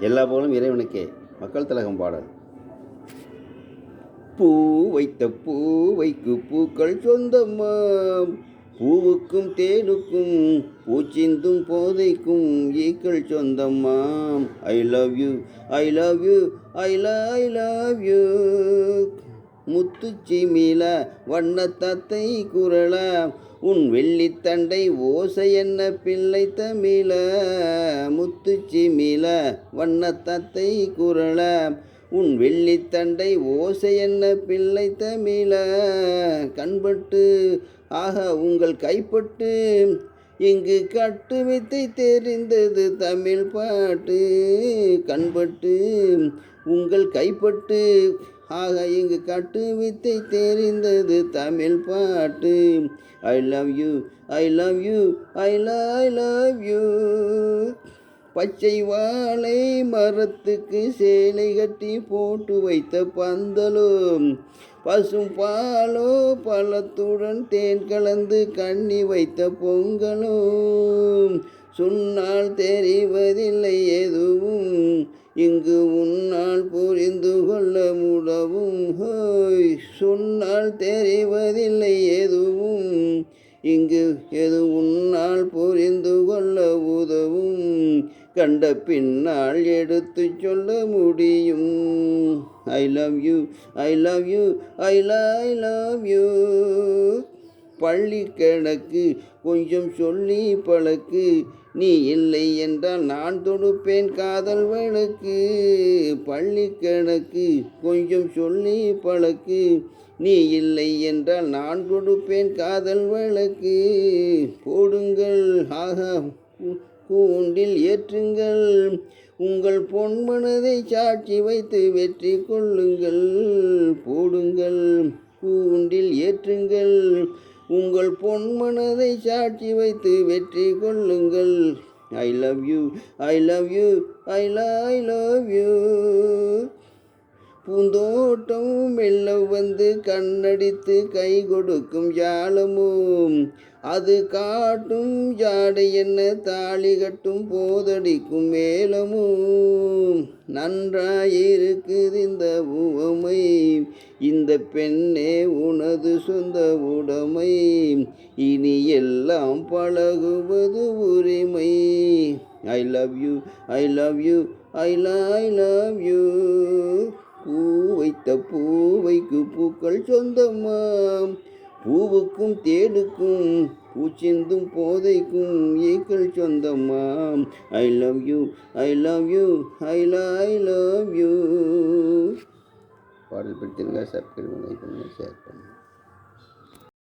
எல்லா புகழும் இறைவனுக்கே. மக்கள் திலகம் பாடல். பூ வைத்த பூ வைக்கு பூக்கள் சொந்தமாம். பூவுக்கும் தேனுக்கும் பூச்சிந்தும் போதைக்கும் ஈக்கள் சொந்தமாம். I love you I love you I I love you முத்துச்சிமில வண்ணத்தத்தை குரல உன் வெள்ளித்தண்டை ஓசை என்ன பிள்ளை தமிழ முத்துச்சிமில வண்ணத்தத்தை குரல உன் வெள்ளித்தண்டை ஓசை என்ன பிள்ளை தமிழ? கண்பட்டு ஆக உங்கள் கைப்பட்டு இங்கு கட்டு வித்தை தெரிந்தது தமிழ் பாட்டு. கண்பட்டு உங்கள் கைப்பட்டு ஆக இங்கு கட்டு வித்தை தெரிந்தது தமிழ் பாட்டு. I love you I love you I I love you பச்சை வாழை மரத்துக்கு சேலை கட்டி போட்டு வைத்த பந்தலும். பசும் பாலோ பழத்துடன் தேன் கலந்து கண்ணி வைத்த பொங்கலும். சொன்னால் தெரிவதில்லை எதுவும். இங்கு உன்னால் புரிந்து கொள்ள முடவும். ஹோய் சொன்னால் தெரிவதில்லை எதுவும். இங்கு எது உன்னால் புரிந்து கொள்ள உதவும். கண்ட பின்னால் எடுத்து சொல்ல முடியும். I love you I love you I love you பள்ளி கிழக்கு கொஞ்சம் சொல்லி பழக்கு. நீ இல்லை என்றால் நான் தொடுப்பேன் காதல் வழக்கு. பள்ளி கணக்கு கொஞ்சம் சொல்லி பழக்கு. நீ இல்லை என்றால் நான் கொடுப்பேன் காதல் வழக்கு. போடுங்கள். ஆகா கூண்டில் ஏற்றுங்கள். உங்கள் பொன்மனதை சாட்சி வைத்து வெற்றி கொள்ளுங்கள். போடுங்கள். கூண்டில் ஏற்றுங்கள். உங்கள் பொன் மனதை சாட்சி வைத்து வெற்றி கொள்ளுங்கள். I love you I love you I I love you பூந்தோட்டம் மெல்ல வந்து கண்ணடித்து கை கொடுக்கும் ஜாலமும். அது காட்டும் ஜாடை என்ன தாலி கட்டும் போதடிக்கும் மேலமும். நன்றாயிருக்குது இந்த உவமை. இந்த பெண்ணே உனது சொந்த உடைமை இனி எல்லாம் பழகுவது உரிமை. I love you I love you I I love you பூ வைத்த பூவைக்கு பூக்கள் சொந்தமாம் பூவுக்கும் தேடுக்கும் பூச்சிந்தும் போதைக்கும் ஏக்கள் சொந்தமாம் I love you I love you I I love you பாடல் பிடித்திருங்க சப்ஸ்கிரைப் பண்ணி ஷேர் பண்ணுங்கள்